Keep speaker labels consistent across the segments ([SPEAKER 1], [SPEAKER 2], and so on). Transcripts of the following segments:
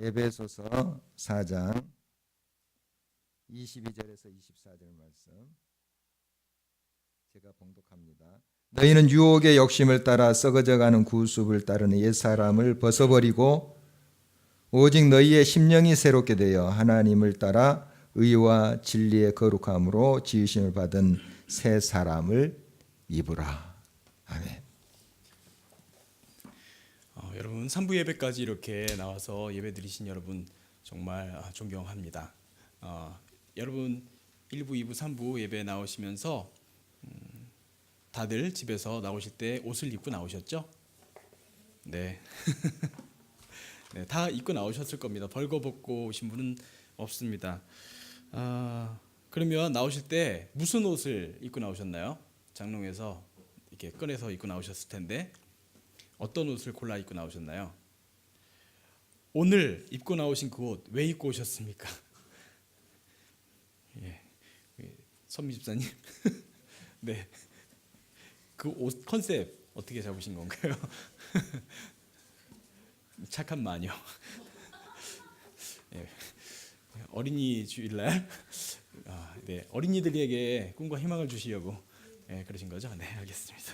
[SPEAKER 1] 에베소서 4장 22절에서 24절 말씀 제가 봉독합니다. 너희는 유혹의 욕심을 따라 썩어져가는 구습을 따르는 옛사람을 벗어버리고 오직 너희의 심령이 새롭게 되어 하나님을 따라 의와 진리의 거룩함으로 지으심을 받은 새 사람을 입으라. 아멘.
[SPEAKER 2] 어, 여러분 3부 예배까지 이렇게 나와서 예배 드리신 여러분 정말 아, 존경합니다. 어, 여러분 1부, 2부, 3부 예배 나오시면서 음, 다들 집에서 나오실 때 옷을 입고 나오셨죠? 네. 네, 다 입고 나오셨을 겁니다. 벌거벗고 오신 분은 없습니다. 아, 그러면 나오실 때 무슨 옷을 입고 나오셨나요? 장롱에서 이렇게 꺼내서 입고 나오셨을 텐데 어떤 옷을 골라 입고 나오셨나요? 오늘 입고 나오신 그 옷 왜 입고 오셨습니까? 예, 예, 선미 집사님, 네, 그 옷 컨셉 어떻게 잡으신 건가요? 착한 마녀. 예, 어린이 주일날, 아, 네, 어린이들에게 꿈과 희망을 주시려고 예, 그러신 거죠? 네, 알겠습니다.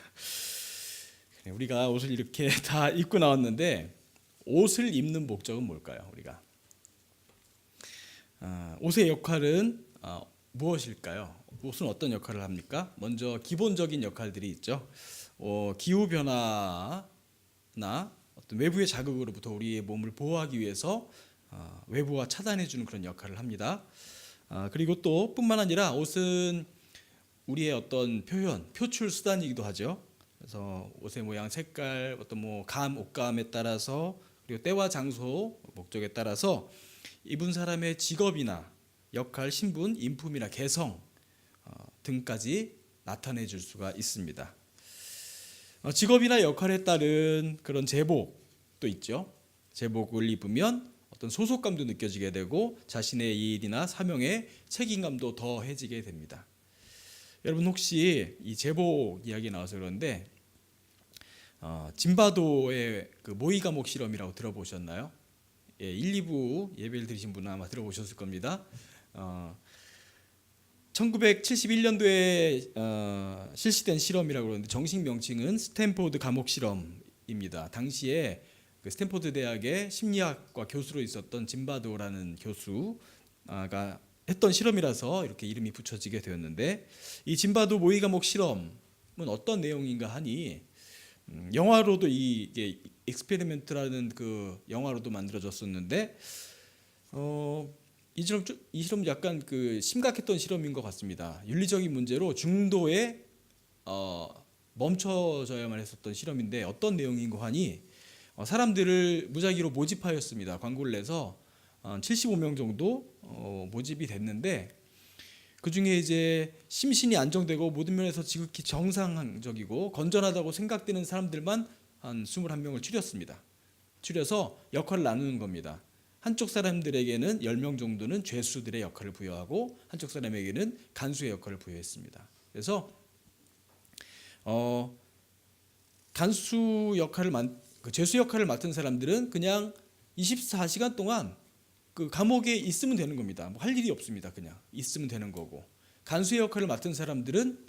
[SPEAKER 2] 네, 우리가 옷을 이렇게 다 입고 나왔는데 옷을 입는 목적은 뭘까요? 우리가 아, 옷의 역할은 아, 무엇일까요? 옷은 어떤 역할을 합니까? 먼저 기본적인 역할들이 있죠. 어, 기후 변화나 어떤 외부의 자극으로부터 우리의 몸을 보호하기 위해서 아, 외부와 차단해 주는 그런 역할을 합니다. 그리고 또 뿐만 아니라 옷은 우리의 어떤 표현, 표출 수단이기도 하죠. 그래서 옷의 모양, 색깔, 어떤 뭐 감, 옷감에 따라서 그리고 때와 장소, 목적에 따라서 입은 사람의 직업이나 역할, 신분, 인품이나 개성 어, 등까지 나타내 줄 수가 있습니다. 어, 직업이나 역할에 따른 그런 제복도 있죠. 제복을 입으면 어떤 소속감도 느껴지게 되고 자신의 일이나 사명에 책임감도 더해지게 됩니다. 여러분 혹시 이 제복 이야기 나와서 그런데 어, 진바도의 그 모의 과목 실험이라고 들어보셨나요? 예, 1, 2부 예배를 드리신 분은 아마 들어보셨을 겁니다. 어, 1971년도에 어, 실시된 실험이라고 그러는데 정식 명칭은 스탠포드 감옥 실험입니다. 당시에 그 스탠포드 대학의 심리학과 교수로 있었던 짐바도라는 교수가 했던 실험이라서 이렇게 이름이 붙여지게 되었는데 이 짐바도 모의 과목 실험은 어떤 내용인가 하니 음, 영화로도 이 이게 익스페리멘트라는 그 영화로도 만들어졌었는데 어, 이 실험 이 실험 약간 그 심각했던 실험인 것 같습니다. 윤리적인 문제로 중도에 어, 멈춰져야만 했었던 실험인데 어떤 내용인고 하니 어, 사람들을 무작위로 모집하였습니다. 광고를 내서 어, 한 75명 정도 어, 모집이 됐는데 그 중에 이제 심신이 안정되고 모든 면에서 지극히 정상적이고 건전하다고 생각되는 사람들만 한 21명을 추렸습니다. 추려서 역할을 나누는 겁니다. 한쪽 사람들에게는 10명 정도는 죄수들의 역할을 부여하고 한쪽 사람에게는 간수의 역할을 부여했습니다. 그래서 어 간수 역할을 맡, 그 죄수 역할을 맡은 사람들은 그냥 24시간 동안 그 감옥에 있으면 되는 겁니다. 뭐 할 일이 없습니다. 그냥 있으면 되는 거고. 간수의 역할을 맡은 사람들은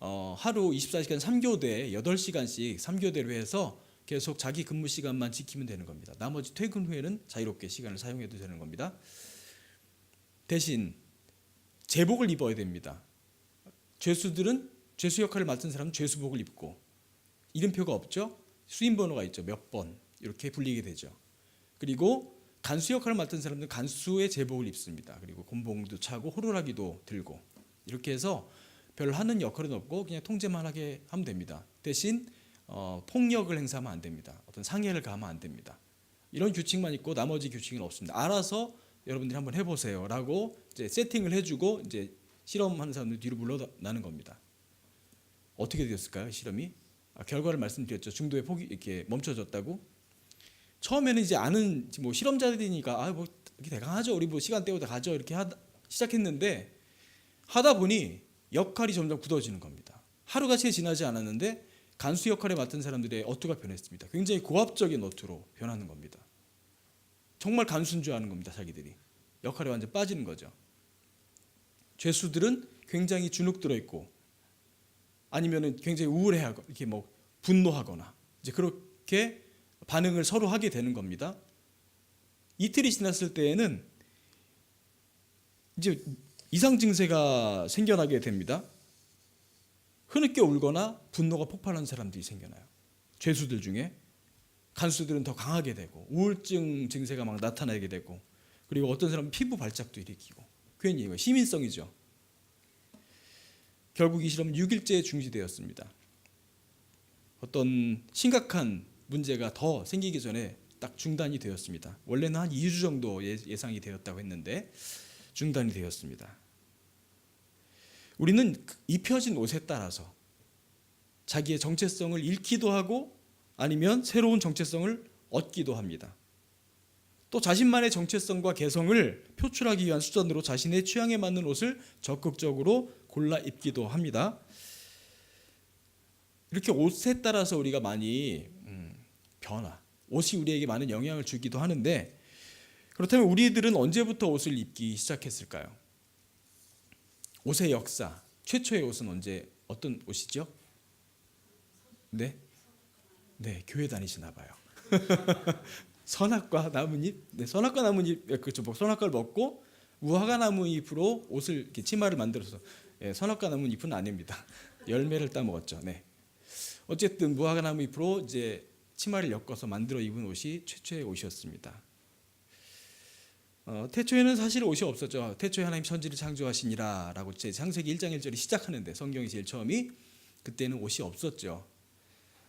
[SPEAKER 2] 어, 하루 24시간 3교대 8시간씩 3교대로 해서 계속 자기 근무 시간만 지키면 되는 겁니다. 나머지 퇴근 후에는 자유롭게 시간을 사용해도 되는 겁니다. 대신 제복을 입어야 됩니다. 죄수들은 죄수 역할을 맡은 사람은 죄수복을 입고 이름표가 없죠. 수인 번호가 있죠. 몇 번 이렇게 불리게 되죠. 그리고 간수 역할을 맡은 사람들 간수의 제복을 입습니다. 그리고 곤봉도 차고 호루라기도 들고 이렇게 해서 별 하는 역할은 없고 그냥 통제만 하게 하면 됩니다. 대신 어, 폭력을 행사하면 안 됩니다. 어떤 상해를 가면안 됩니다. 이런 규칙만 있고 나머지 규칙은 없습니다. 알아서 여러분들이 한번 해보세요라고 이제 세팅을 해주고 이제 실험하는 사람들 뒤로 물러나는 겁니다. 어떻게 되었을까요? 실험이 아, 결과를 말씀드렸죠. 중도에 포기 이렇게 멈춰졌다고 처음에는 이제 아는 뭐 실험자들이니까 아뭐 대강하죠 우리 뭐 시간 때우다 가죠 이렇게 하다, 시작했는데 하다 보니 역할이 점점 굳어지는 겁니다. 하루가 채 지나지 않았는데 간수 역할에 맡은 사람들의 어투가 변했습니다. 굉장히 고압적인 어투로 변하는 겁니다. 정말 간수인 줄 아는 겁니다. 자기들이 역할에 완전 빠지는 거죠. 죄수들은 굉장히 주눅 들어 있고 아니면은 굉장히 우울해하고 이렇게 뭐 분노하거나 이제 그렇게 반응을 서로 하게 되는 겁니다. 이틀이 지났을 때에는 이제 이상 증세가 생겨나게 됩니다. 흐느껴 울거나 분노가 폭발하는 사람들이 생겨나요. 죄수들 중에 간수들은 더 강하게 되고 우울증 증세가 막 나타나게 되고 그리고 어떤 사람은 피부 발작도 일으키고 괜히 이거 시민성이죠. 결국 이 실험은 6일째 중지되었습니다. 어떤 심각한 문제가 더 생기기 전에 딱 중단이 되었습니다. 원래는 한 2주 정도 예, 예상이 되었다고 했는데 중단이 되었습니다. 우리는 그 입혀진 옷에 따라서 자기의 정체성을 잃기도 하고 아니면 새로운 정체성을 얻기도 합니다. 또 자신만의 정체성과 개성을 표출하기 위한 수단으로 자신의 취향에 맞는 옷을 적극적으로 골라 입기도 합니다. 이렇게 옷에 따라서 우리가 많이 변화. 옷이 우리에게 많은 영향을 주기도 하는데 그렇다면 우리들은 언제부터 옷을 입기 시작했을까요? 옷의 역사. 최초의 옷은 언제 어떤 옷이죠? 네. 네, 교회 다니시나 봐요. 선악과 나뭇잎. 네, 선악과 나뭇잎. 예, 그렇죠. 뭐 선악과를 먹고 무화과 나뭇잎으로 옷을 이렇게 치마를 만들어서 예, 선악과 나뭇잎은 아닙니다. 열매를 따 먹었죠. 네. 어쨌든 무화과 나뭇잎으로 이제 치마를 엮어서 만들어 입은 옷이 최초의 옷이었습니다. 어, 태초에는 사실 옷이 없었죠. 태초에 하나님 천지를 창조하시니라라고 제 창세기 1장 1절이 시작하는데 성경이 제일 처음이 그때는 옷이 없었죠.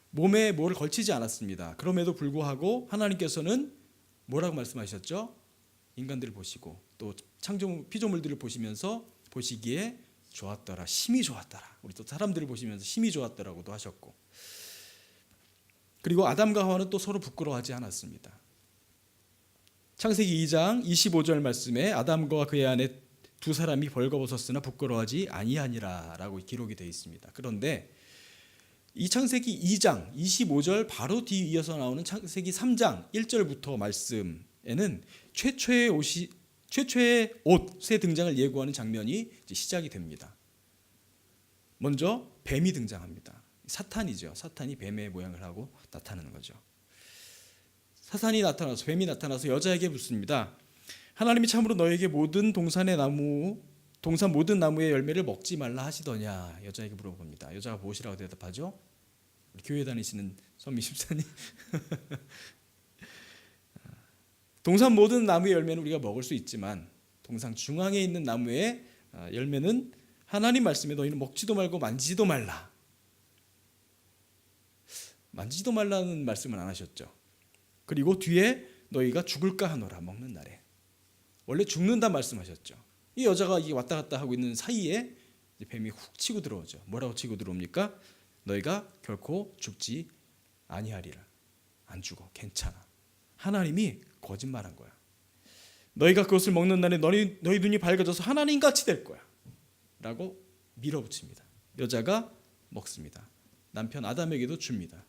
[SPEAKER 2] 몸에 뭘 걸치지 않았습니다. 그럼에도 불구하고 하나님께서는 뭐라고 말씀하셨죠? 인간들을 보시고 또 창조 피조물들을 보시면서 보시기에 좋았더라, 심히 좋았더라. 우리 또 사람들을 보시면서 심히 좋았더라고도 하셨고 그리고 아담과 하와는 또 서로 부끄러워하지 않았습니다. 창세기 2장 25절 말씀에 아담과 그의 아내 두 사람이 벌거벗었으나 부끄러워하지 아니하니라라고 기록이 되어 있습니다. 그런데 이 창세기 2장 25절 바로 뒤 이어서 나오는 창세기 3장 1절부터 말씀에는 최초의 옷이 최초의 옷의 등장을 예고하는 장면이 시작이 됩니다. 먼저 뱀이 등장합니다. 사탄이죠. 사탄이 뱀의 모양을 하고 나타나는 거죠. 사탄이 나타나서 뱀이 나타나서 여자에게 묻습니다. 하나님이 참으로 너에게 모든 동산의 나무 동산 모든 나무의 열매를 먹지 말라 하시더냐 여자에게 물어봅니다. 여자가 무엇이라고 대답하죠? 교회 다니시는 선미 집사님. 동산 모든 나무의 열매는 우리가 먹을 수 있지만 동산 중앙에 있는 나무의 아, 열매는 하나님 말씀에 너희는 먹지도 말고 만지지도 말라. 만지지도 말라는 말씀을 안 하셨죠. 그리고 뒤에 너희가 죽을까 하노라 먹는 날에 원래 죽는다 말씀하셨죠. 이 여자가 이 왔다 갔다 하고 있는 사이에 뱀이 훅 치고 들어오죠. 뭐라고 치고 들어옵니까? 너희가 결코 죽지 아니하리라. 안 죽어. 괜찮아. 하나님이 거짓말한 거야. 너희가 그것을 먹는 날에 너희 너희 눈이 밝아져서 하나님 같이 될 거야. 라고 밀어붙입니다. 여자가 먹습니다. 남편 아담에게도 줍니다.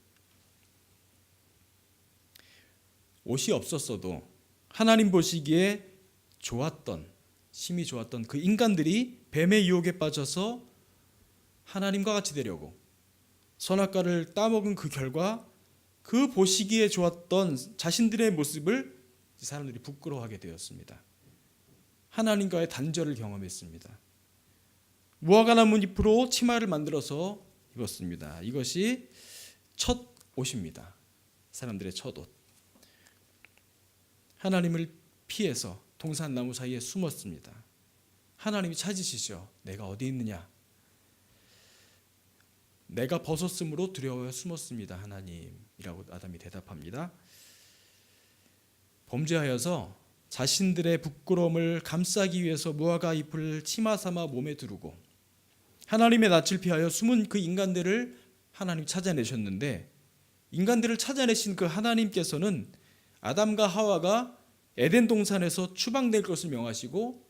[SPEAKER 2] 옷이 없었어도 하나님 보시기에 좋았던 심히 좋았던 그 인간들이 뱀의 유혹에 빠져서 하나님과 같이 되려고 선악과를 따먹은 그 결과 그 보시기에 좋았던 자신들의 모습을 사람들이 부끄러워하게 되었습니다. 하나님과의 단절을 경험했습니다. 무화과 나무 잎으로 치마를 만들어서 입었습니다. 이것이 첫 옷입니다. 사람들의 첫 옷. 하나님을 피해서 동산나무 사이에 숨었습니다. 하나님이 찾으시죠. 내가 어디 있느냐? 내가 벗었으므로 두려워 숨었습니다. 하나님이라고 아담이 대답합니다. 범죄하여서 자신들의 부끄러움을 감싸기 위해서 무화과 잎을 치마 삼아 몸에 두르고 하나님의 낯을 피하여 숨은 그 인간들을 하나님 찾아내셨는데 인간들을 찾아내신 그 하나님께서는 아담과 하와가 에덴 동산에서 추방될 것을 명하시고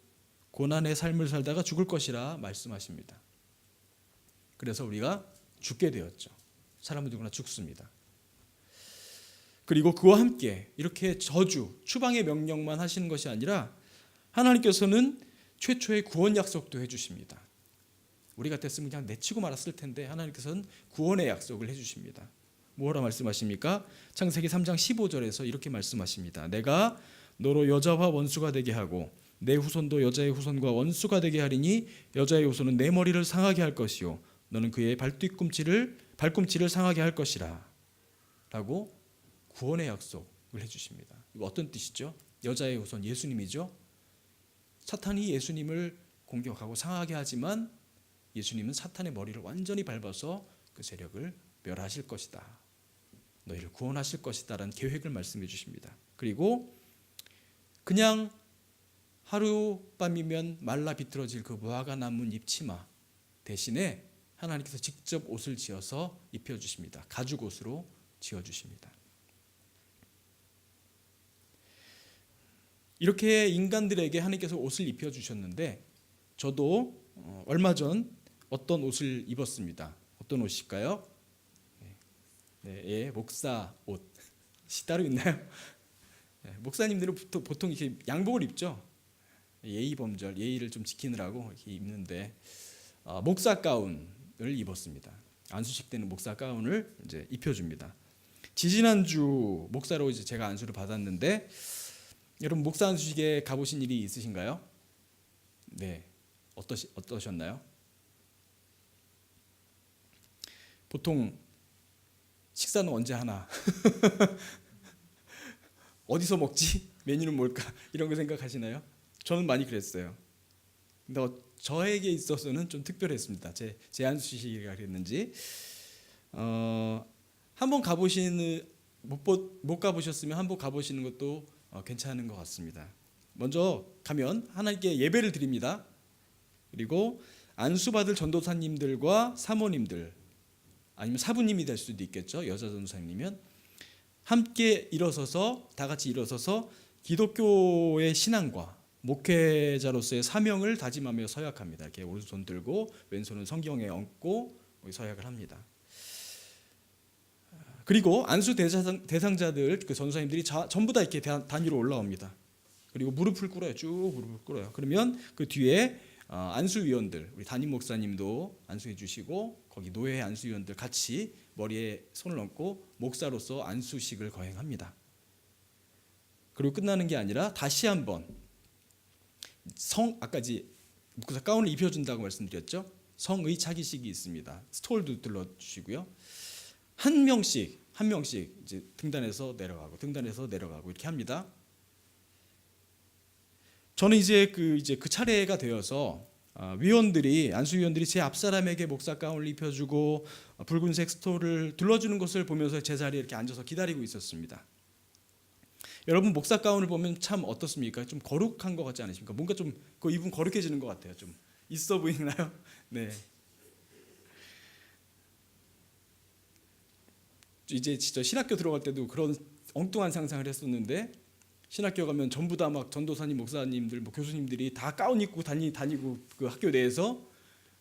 [SPEAKER 2] 고난의 삶을 살다가 죽을 것이라 말씀하십니다. 그래서 우리가 죽게 되었죠. 사람은 누구나 죽습니다. 그리고 그와 함께 이렇게 저주, 추방의 명령만 하시는 것이 아니라 하나님께서는 최초의 구원 약속도 해주십니다. 우리 같았으면 그냥 내치고 말았을 텐데 하나님께서는 구원의 약속을 해주십니다. 뭐라 말씀하십니까? 창세기 3장 15절에서 이렇게 말씀하십니다. 내가 너로 여자와 원수가 되게 하고 내 후손도 여자의 후손과 원수가 되게 하리니 여자의 후손은 내 머리를 상하게 할 것이요 너는 그의 발뒤꿈치를 발꿈치를 상하게 할 것이라라고 구원의 약속을 해주십니다. 이거 어떤 뜻이죠? 여자의 후손 예수님이죠. 사탄이 예수님을 공격하고 상하게 하지만 예수님은 사탄의 머리를 완전히 밟아서 그 세력을 멸하실 것이다. 너희를 구원하실 것이다라는 계획을 말씀해 주십니다. 그리고 그냥 하룻밤이면 말라 비틀어질 그 무화과 나무 잎 치마 대신에 하나님께서 직접 옷을 지어서 입혀 주십니다. 가죽 옷으로 지어 주십니다. 이렇게 인간들에게 하나님께서 옷을 입혀 주셨는데 저도 어, 얼마 전 어떤 옷을 입었습니다. 어떤 옷일까요? 네, 예, 목사 옷이 따로 있나요? 예, 목사님들은 보통 이렇게 양복을 입죠. 예의 범절, 예의를 좀 지키느라고 이렇게 입는데 어, 목사 가운을 입었습니다. 안수식 때는 목사 가운을 이제 입혀줍니다. 지지난주 목사로 이제 제가 안수를 받았는데 여러분 목사 안수식에 가보신 일이 있으신가요? 네, 어떠시, 어떠셨나요? 보통 식사는 언제 하나? 어디서 먹지? 메뉴는 뭘까? 이런 거 생각하시나요? 저는 많이 그랬어요. 근데 어, 저에게 있어서는 좀 특별했습니다. 제 제한수식이라 그랬는지 어, 한번 가보시는 못못 못 가보셨으면 한번 가보시는 것도 어, 괜찮은 것 같습니다. 먼저 가면 하나님께 예배를 드립니다. 그리고 안수 받을 전도사님들과 사모님들 아니면 사부님이 될 수도 있겠죠. 여자 전도사님이면 함께 일어서서 다 같이 일어서서 기독교의 신앙과 목회자로서의 사명을 다짐하며 서약합니다. 이렇게 오른손 들고 왼손은 성경에 얹고 서약을 합니다. 그리고 안수 대상, 자들그 전사님들이 자, 전부 다 이렇게 단위로 올라옵니다. 그리고 무릎을 꿇어요. 쭉 무릎을 꿇어요. 그러면 그 뒤에 어, 안수위원들 우리 담임 목사님도 안수해 주시고 거기 노예 안수위원들 같이 머리에 손을 얹고 목사로서 안수식을 거행합니다. 그리고 끝나는 게 아니라 다시 한번 성 아까지 목사 가운을 입혀준다고 말씀드렸죠. 성의 차기식이 있습니다. 스톨도 들러주시고요. 한 명씩 한 명씩 이제 등단에서 내려가고 등단에서 내려가고 이렇게 합니다. 저는 이제 그 이제 그 차례가 되어서 아, 위원들이 안수 위원들이 제앞 사람에게 목사 가운을 입혀주고 어, 붉은색 스토를 둘러주는 것을 보면서 제 자리에 이렇게 앉아서 기다리고 있었습니다. 여러분 목사 가운을 보면 참 어떻습니까? 좀 거룩한 것 같지 않으십니까? 뭔가 좀그 입은 거룩해지는 것 같아요. 좀 있어 보이나요? 네. 이제 진짜 신학교 들어갈 때도 그런 엉뚱한 상상을 했었는데 신학교 가면 전부 다 막 전도사님, 목사님들, 뭐 교수님들이 다 가운 입고 다니 다니고 그 학교 내에서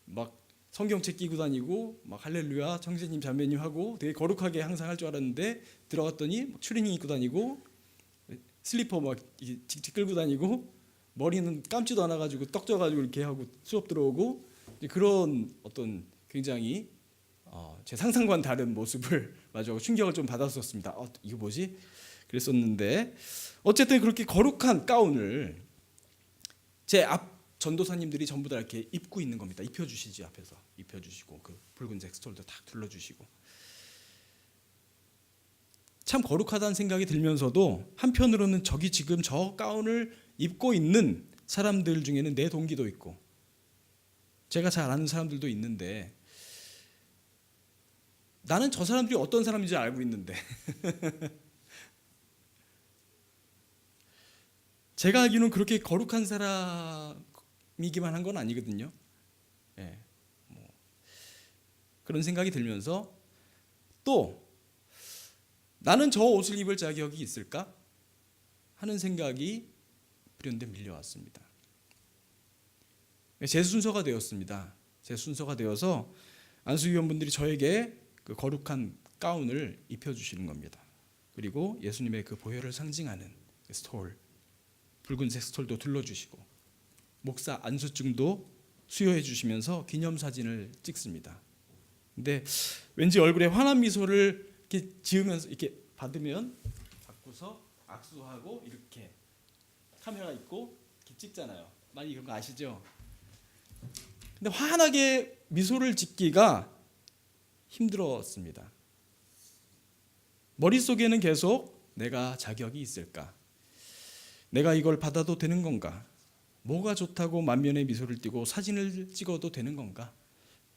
[SPEAKER 2] 막 성경책 끼고 다니고 막 할렐루야 청재님 자매님 하고 되게 거룩하게 항상 할 줄 알았는데 들어갔더니 추리닝 입고 다니고 슬리퍼 막 직직 끌고 다니고 머리는 감지도 않아 가지고 떡져 가지고 이렇게 하고 수업 들어오고 이제 그런 어떤 굉장히 어, 제 상상과는 다른 모습을 마주하고 충격을 좀 받았었습니다. 어, 이거 뭐지? 그랬었는데 어쨌든 그렇게 거룩한 가운을 제 앞 전도사님들이 전부 다 이렇게 입고 있는 겁니다. 입혀 주시지 앞에서 입혀 주시고 그 붉은색 스톨도 딱 둘러 주시고 참 거룩하다는 생각이 들면서도 한편으로는 저기 지금 저 가운을 입고 있는 사람들 중에는 내 동기도 있고 제가 잘 아는 사람들도 있는데 나는 저 사람들이 어떤 사람인지 알고 있는데 제가 알기로는 그렇게 거룩한 사람이기만 한 건 아니거든요. 예, 뭐 그런 생각이 들면서 또 나는 저 옷을 입을 자격이 있을까 하는 생각이 불현듯 밀려왔습니다. 예, 제 순서가 되었습니다. 제 순서가 되어서 안수위원분들이 저에게 그 거룩한 가운을 입혀주시는 겁니다. 그리고 예수님의 그 보혈을 상징하는 그 스톨 붉은색 스톨도 둘러주시고 목사 안수증도 수여해 주시면서 기념사진을 찍습니다. 근데 왠지 얼굴에 환한 미소를 이렇게 지으면서 이렇게 받으면 받고서 악수하고 이렇게 카메라 있고 이렇게 찍잖아요. 많이 그런 거 아시죠? 근데 환하게 미소를 짓기가 힘들었습니다. 머릿속에는 계속 내가 자격이 있을까? 내가 이걸 받아도 되는 건가? 뭐가 좋다고 만면에 미소를 띠고 사진을 찍어도 되는 건가?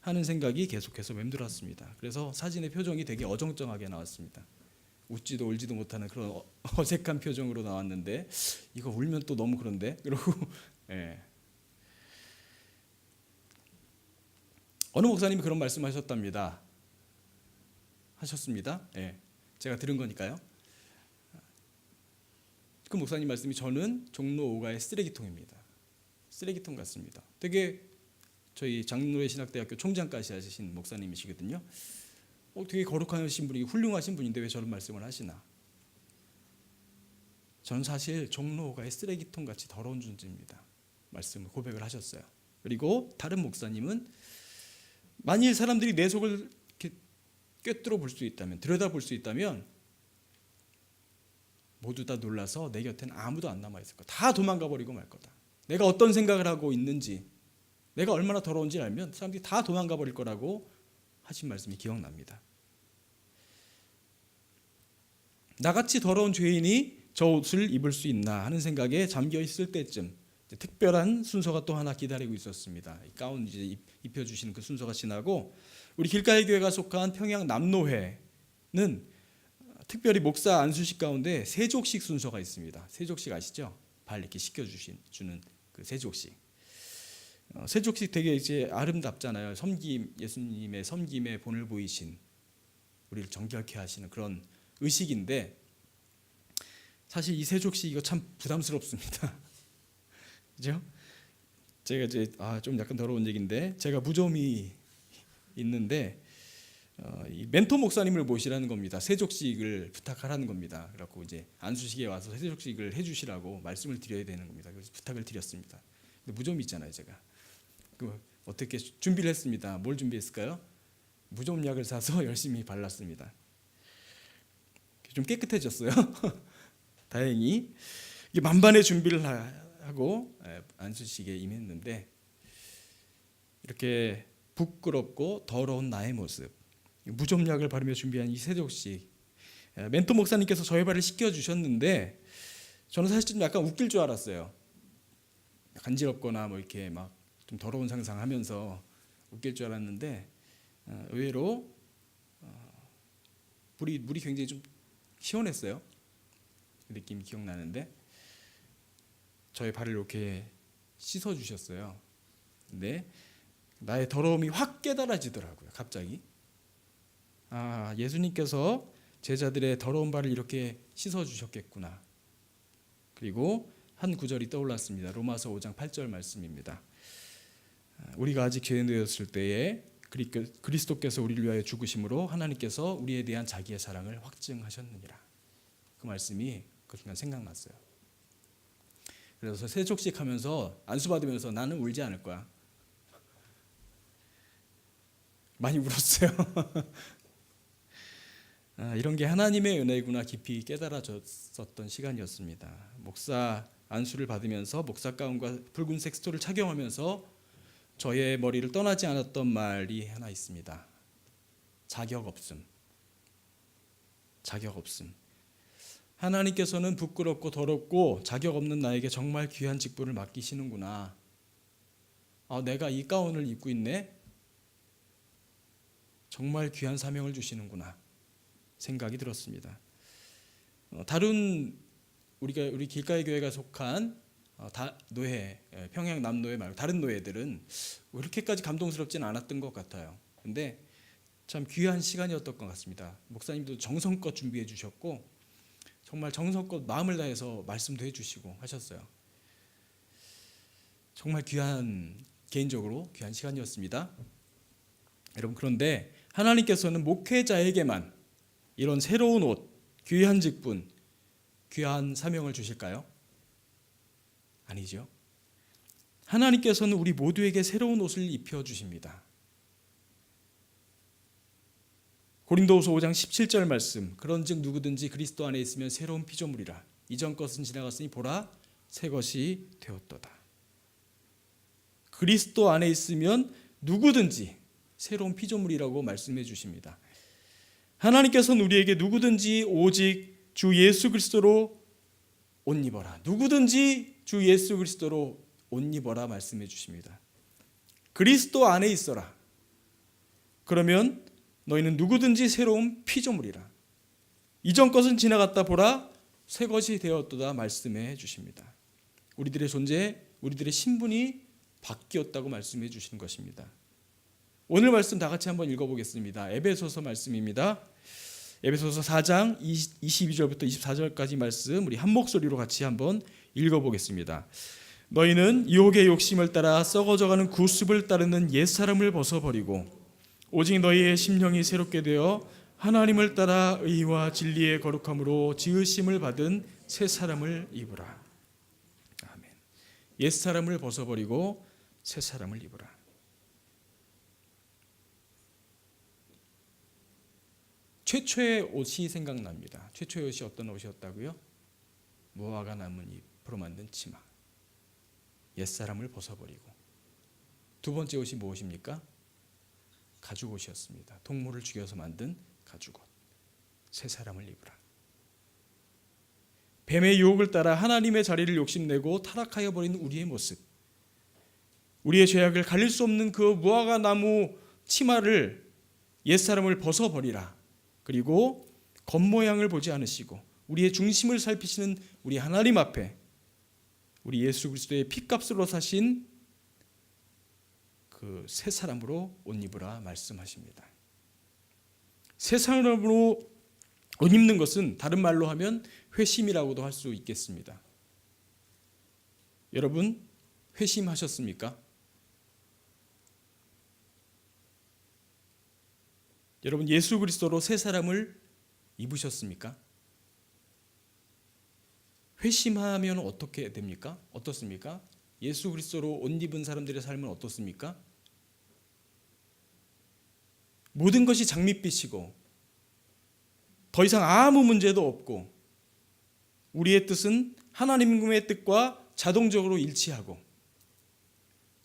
[SPEAKER 2] 하는 생각이 계속해서 맴돌았습니다. 그래서 사진의 표정이 되게 어정쩡하게 나왔습니다. 웃지도 울지도 못하는 그런 어, 어색한 표정으로 나왔는데 이거 울면 또 너무 그런데 그러고 예. 어느 목사님이 그런 말씀하셨답니다. 하셨습니다. 예. 제가 들은 거니까요. 그 목사님 말씀이 저는 종로 5가의 쓰레기통입니다. 쓰레기통 같습니다. 되게 저희 장로의 신학대학교 총장까지 하신 목사님이시거든요. 어, 되게 거룩하신 분이 훌륭하신 분인데 왜 저런 말씀을 하시나? 저는 사실 종로가의 쓰레기통 같이 더러운 존재입니다. 말씀을 고백을 하셨어요. 그리고 다른 목사님은 만일 사람들이 내 속을 꿰뚫어 볼수 있다면 들여다 볼수 있다면 모두 다 놀라서 내 곁엔 아무도 안 남아 있을 거다. 다 도망가 버리고 말 거다. 내가 어떤 생각을 하고 있는지, 내가 얼마나 더러운지 알면 사람들이 다 도망가 버릴 거라고 하신 말씀이 기억납니다. 나같이 더러운 죄인이 저 옷을 입을 수 있나 하는 생각에 잠겨 있을 때쯤 특별한 순서가 또 하나 기다리고 있었습니다. 가운 이제 입혀 주시는 그 순서가 지나고 우리 길가의 교회가 속한 평양 남노회는 특별히 목사 안수식 가운데 세족식 순서가 있습니다. 세족식 아시죠? 발 이렇게 씻겨 주신 주는 그 세족식. 어, 세족식 되게 이제 아름답잖아요. 섬김 예수님의 섬김에 본을 보이신 우리를 정결케 하시는 그런 의식인데 사실 이 세족식 이거 참 부담스럽습니다. 그죠? 제가 이제 아좀 약간 더러운 얘기인데 제가 무좀이 있는데 어, 멘토 목사님을 모시라는 겁니다. 세족식을 부탁하라는 겁니다. 그래고 이제 안수식에 와서 세족식을 해주시라고 말씀을 드려야 되는 겁니다. 그래서 부탁을 드렸습니다. 근데 무좀이 있잖아요, 제가. 그 어떻게 준비를 했습니다. 뭘 준비했을까요? 무좀약을 사서 열심히 발랐습니다. 좀 깨끗해졌어요. 다행히 이게 만반의 준비를 하고 예, 안수식에 임했는데 이렇게 부끄럽고 더러운 나의 모습 무좀약을 바르며 준비한 이 세독식 예, 멘토 목사님께서 저의 발을 씻겨 주셨는데 저는 사실 좀 약간 웃길 줄 알았어요. 간지럽거나 뭐 이렇게 막 좀 더러운 상상하면서 웃길 줄 알았는데 어, 의외로 어, 물이 물이 굉장히 좀 시원했어요. 느낌 이 기억나는데 저의 발을 이렇게 씻어 주셨어요. 근데 나의 더러움이 확 깨달아지더라고요. 갑자기 아, 예수님께서 제자들의 더러운 발을 이렇게 씻어 주셨겠구나. 그리고 한 구절이 떠올랐습니다. 로마서 5장 8절 말씀입니다. 아, 우리가 아직 죄에 되었을 때에 그리스도께서 우리를 위하여 죽으심으로 하나님께서 우리에 대한 자기의 사랑을 확증하셨느니라. 그 말씀이 그 순간 생각났어요. 그래서 세족식 하면서 안수 받으면서 나는 울지 않을 거야. 많이 울었어요. 아, 이런 게 하나님의 은혜구나 깊이 깨달아졌었던 시간이었습니다. 목사 안수를 받으면서 목사 가운과 붉은색 스토를 착용하면서 저의 머리를 떠나지 않았던 말이 하나 있습니다. 자격 없음. 자격 없음. 하나님께서는 부끄럽고 더럽고 자격 없는 나에게 정말 귀한 직분을 맡기시는구나. 아, 내가 이 가운을 입고 있네. 정말 귀한 사명을 주시는구나. 생각이 들었습니다. 어, 다른 우리가 우리 길가의 교회가 속한 어, 노예 예, 평양 남노예 말고 다른 노예들은 이렇게까지 감동스럽지는 않았던 것 같아요. 근데 참 귀한 시간이었던 것 같습니다. 목사님도 정성껏 준비해 주셨고 정말 정성껏 마음을 다해서 말씀도 해주시고 하셨어요. 정말 귀한 개인적으로 귀한 시간이었습니다. 여러분 그런데 하나님께서는 목회자에게만 이런 새로운 옷, 귀한 직분, 귀한 사명을 주실까요? 아니죠. 하나님께서는 우리 모두에게 새로운 옷을 입혀 주십니다. 고린도후서 5장 17절 말씀. 그런즉 누구든지 그리스도 안에 있으면 새로운 피조물이라. 이전 것은 지나갔으니 보라 새 것이 되었도다. 그리스도 안에 있으면 누구든지 새로운 피조물이라고 말씀해 주십니다. 하나님께서는 우리에게 누구든지 오직 주 예수 그리스도로 옷 입어라. 누구든지 주 예수 그리스도로 옷 입어라 말씀해 주십니다. 그리스도 안에 있어라. 그러면 너희는 누구든지 새로운 피조물이라. 이전 것은 지나갔다 보라 새 것이 되었도다 말씀해 주십니다. 우리들의 존재, 우리들의 신분이 바뀌었다고 말씀해 주시는 것입니다. 오늘 말씀 다 같이 한번 읽어보겠습니다. 에베소서 말씀입니다. 에베소서 4장 2 2절부터 24절까지 말씀 우리 한 목소리로 같이 한번 읽어보겠습니다. 너희는 유혹의 욕심을 따라 썩어져가는 구습을 따르는 옛 사람을 벗어버리고 오직 너희의 심령이 새롭게 되어 하나님을 따라 의와 진리의 거룩함으로 지으심을 받은 새 사람을 입으라. 아멘. 옛 사람을 벗어버리고 새 사람을 입으라. 최초의 옷이 생각납니다. 최초의 옷이 어떤 옷이었다고요? 무화과 나뭇잎으로 만든 치마. 옛사람을 벗어버리고. 두 번째 옷이 무엇입니까? 가죽 옷이었습니다. 동물을 죽여서 만든 가죽 옷. 새 사람을 입으라. 뱀의 유혹을 따라 하나님의 자리를 욕심내고 타락하여 버린 우리의 모습. 우리의 죄악을 가릴 수 없는 그 무화과 나무 치마를 옛사람을 벗어버리라. 그리고 겉모양을 보지 않으시고 우리의 중심을 살피시는 우리 하나님 앞에 우리 예수 그리스도의 피값으로 사신 그새 사람으로 옷 입으라 말씀하십니다. 새 사람으로 옷 입는 것은 다른 말로 하면 회심이라고도 할 수 있겠습니다. 여러분 회심하셨습니까? 여러분 예수 그리스도로 새 사람을 입으셨습니까? 회심하면 어떻게 됩니까? 어떻습니까? 예수 그리스도로 옷 입은 사람들의 삶은 어떻습니까? 모든 것이 장밋빛이고 더 이상 아무 문제도 없고 우리의 뜻은 하나님의 뜻과 자동적으로 일치하고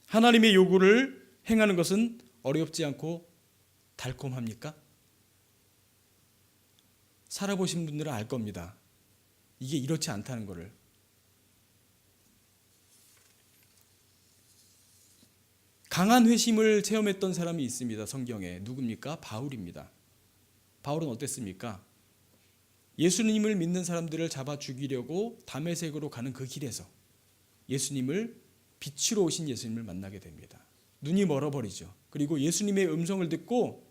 [SPEAKER 2] 하나님의 요구를 행하는 것은 어렵지 않고 달콤합니까? 살아보신 분들은 알 겁니다. 이게 이렇지 않다는 거를. 강한 회심을 체험했던 사람이 있습니다. 성경에 누굽니까? 바울입니다. 바울은 어땠습니까? 예수님을 믿는 사람들을 잡아 죽이려고 담에색으로 가는 그 길에서 예수님을 빛으로 오신 예수님을 만나게 됩니다. 눈이 멀어버리죠. 그리고 예수님의 음성을 듣고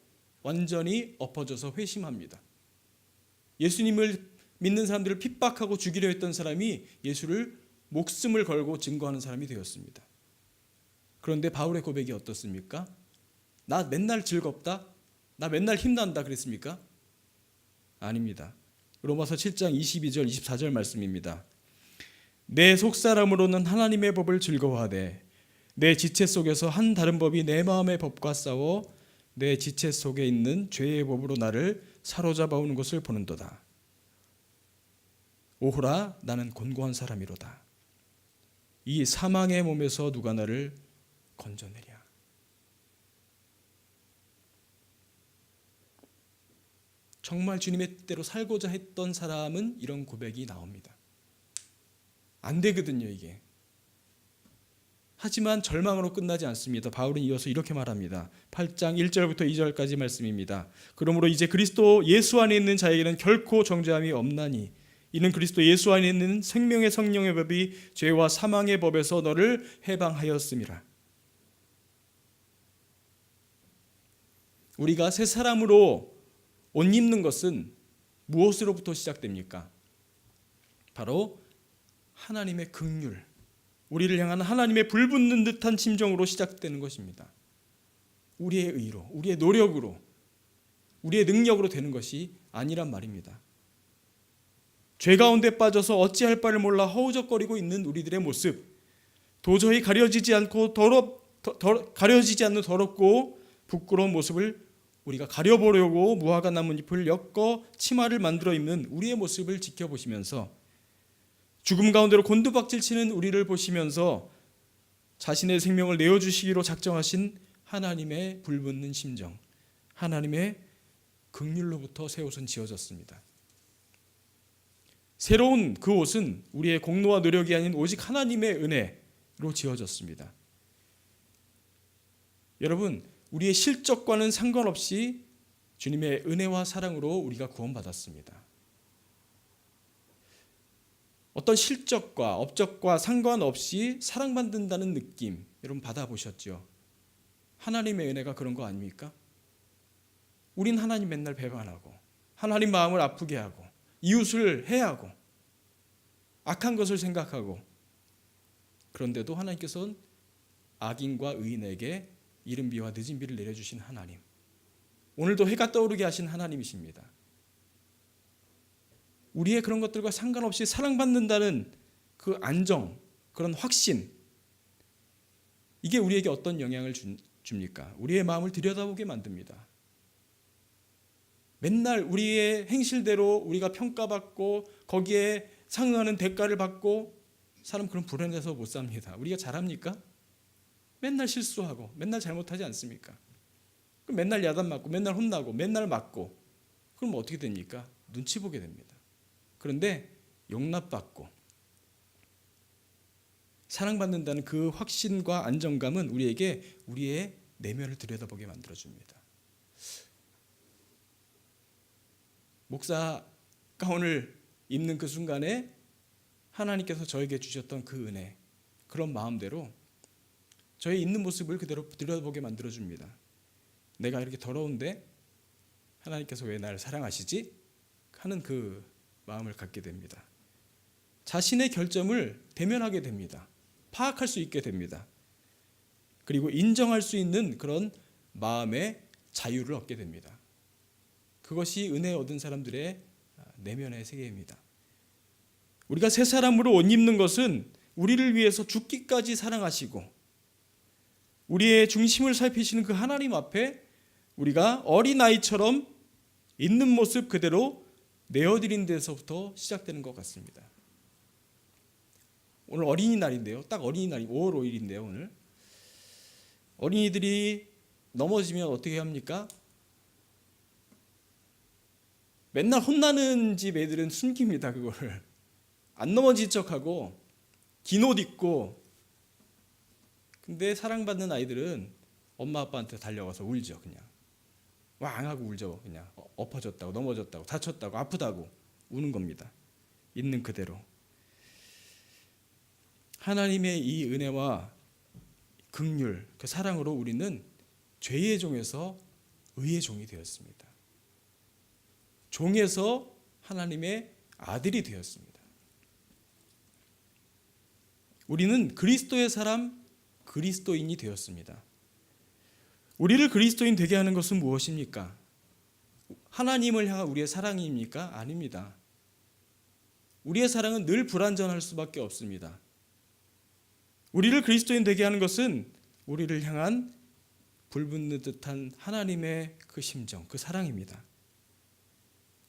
[SPEAKER 2] 완전히 엎어져서 회심합니다. 예수님을 믿는 사람들을 핍박하고 죽이려 했던 사람이 예수를 목숨을 걸고 증거하는 사람이 되었습니다. 그런데 바울의 고백이 어떻습니까? 나 맨날 즐겁다? 나 맨날 힘난다 그랬습니까? 아닙니다. 로마서 7장 22절 24절 말씀입니다. 내 속사람으로는 하나님의 법을 즐거워하되 내 지체 속에서 한 다른 법이 내 마음의 법과 싸워 내 지체 속에 있는 죄의 법으로 나를 사로잡아 오는 것을 보는도다. 오호라 나는 곤고한 사람이로다. 이 사망의 몸에서 누가 나를 건져내랴. 정말 주님의 뜻대로 살고자 했던 사람은 이런 고백이 나옵니다. 안 되거든요, 이게. 하지만 절망으로 끝나지 않습니다. 바울은 이어서 이렇게 말합니다. 8장 1절부터 2절까지 말씀입니다. 그러므로 이제 그리스도 예수 안에 있는 자에게는 결코 정죄함이 없나니 이는 그리스도 예수 안에 있는 생명의 성령의 법이 죄와 사망의 법에서 너를 해방하였음이라. 우리가 새 사람으로 옷 입는 것은 무엇으로부터 시작됩니까? 바로 하나님의 긍휼, 우리를 향한 하나님의 불붙는 듯한 심정으로 시작되는 것입니다. 우리의 의로, 우리의 노력으로, 우리의 능력으로 되는 것이 아니란 말입니다. 죄 가운데 빠져서 어찌할 바를 몰라 허우적거리고 있는 우리들의 모습, 도저히 가려지지 않고 더럽, 더, 더, 가려지지 않는 더럽고 부끄러운 모습을 우리가 가려보려고 무화과 나뭇잎을 엮어 치마를 만들어 입는 우리의 모습을 지켜보시면서 죽음 가운데로 곤두박질 치는 우리를 보시면서 자신의 생명을 내어주시기로 작정하신 하나님의 불붙는 심정, 하나님의 극률로부터 새 옷은 지어졌습니다. 새로운 그 옷은 우리의 공로와 노력이 아닌 오직 하나님의 은혜로 지어졌습니다. 여러분, 우리의 실적과는 상관없이 주님의 은혜와 사랑으로 우리가 구원받았습니다. 어떤 실적과 업적과 상관없이 사랑받는다는 느낌 여러분 받아보셨죠? 하나님의 은혜가 그런 거 아닙니까? 우린 하나님 맨날 배반하고 하나님 마음을 아프게 하고 이웃을 해하고 악한 것을 생각하고 그런데도 하나님께서는 악인과 의인에게 이른 비와 늦은 비를 내려주신 하나님 오늘도 해가 떠오르게 하신 하나님이십니다. 우리의 그런 것들과 상관없이 사랑받는다는 그 안정, 그런 확신, 이게 우리에게 어떤 영향을 줍니까? 우리의 마음을 들여다보게 만듭니다. 맨날 우리의 행실대로 우리가 평가받고 거기에 상응하는 대가를 받고 사람 그런 불안해서 못 삽니다. 우리가 잘합니까? 맨날 실수하고 맨날 잘못하지 않습니까? 그럼 맨날 야단 맞고 맨날 혼나고 맨날 맞고 그럼 어떻게 됩니까? 눈치 보게 됩니다. 그런데 용납받고 사랑받는다는 그 확신과 안정감은 우리에게 우리의 내면을 들여다보게 만들어줍니다. 목사 가운을 입는 그 순간에 하나님께서 저에게 주셨던 그 은혜, 그런 마음대로 저의 있는 모습을 그대로 들여다보게 만들어줍니다. 내가 이렇게 더러운데 하나님께서 왜 나를 사랑하시지? 하는 그 마음을 갖게 됩니다. 자신의 결점을 대면하게 됩니다. 파악할 수 있게 됩니다. 그리고 인정할 수 있는 그런 마음의 자유를 얻게 됩니다. 그것이 은혜 얻은 사람들의 아, 내면의 세계입니다. 우리가 새 사람으로 옷 입는 것은 우리를 위해서 죽기까지 사랑하시고 우리의 중심을 살피시는 그 하나님 앞에 우리가 어린아이처럼 있는 모습 그대로 내어드린 데서부터 시작되는 것 같습니다. 오늘 어린이날인데요. 딱 어린이날이 5월 5일인데요. 오늘 어린이들이 넘어지면 어떻게 합니까? 맨날 혼나는 집 애들은 숨깁니다. 그거를 안 넘어질 척하고 긴 옷 입고 근데 사랑받는 아이들은 엄마 아빠한테 달려가서 울죠. 그냥 왕 하고 울죠 그냥 어, 엎어졌다고 넘어졌다고 다쳤다고 아프다고 우는 겁니다 있는 그대로 하나님의 이 은혜와 극률 그 사랑으로 우리는 죄의 종에서 의의 종이 되었습니다 종에서 하나님의 아들이 되었습니다 우리는 그리스도의 사람 그리스도인이 되었습니다 우리를 그리스도인 되게 하는 것은 무엇입니까? 하나님을 향한 우리의 사랑입니까? 아닙니다. 우리의 사랑은 늘 불완전할 수밖에 없습니다. 우리를 그리스도인 되게 하는 것은 우리를 향한 불붙는 듯한 하나님의 그 심정, 그 사랑입니다.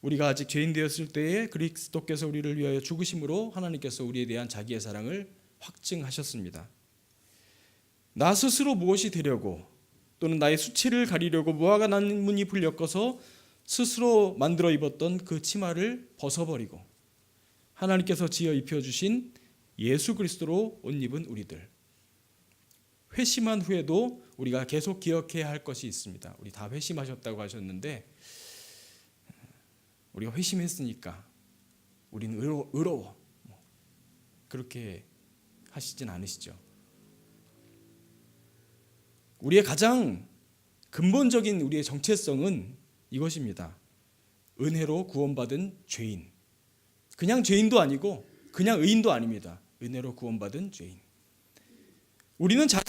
[SPEAKER 2] 우리가 아직 죄인 되었을 때에 그리스도께서 우리를 위하여 죽으심으로 하나님께서 우리에 대한 자기의 사랑을 확증하셨습니다. 나 스스로 무엇이 되려고 또는 나의 수치를 가리려고 무화과 나뭇잎을 풀렸어서 스스로 만들어 입었던 그 치마를 벗어버리고 하나님께서 지어 입혀주신 예수 그리스도로 옷 입은 우리들. 회심한 후에도 우리가 계속 기억해야 할 것이 있습니다. 우리 다 회심하셨다고 하셨는데 우리가 회심했으니까 우리는 의로, 의로워 뭐 그렇게 하시진 않으시죠. 우리의 가장 근본적인 우리의 정체성은 이것입니다. 은혜로 구원받은 죄인. 그냥 죄인도 아니고 그냥 의인도 아닙니다. 은혜로 구원받은 죄인. 우리는 자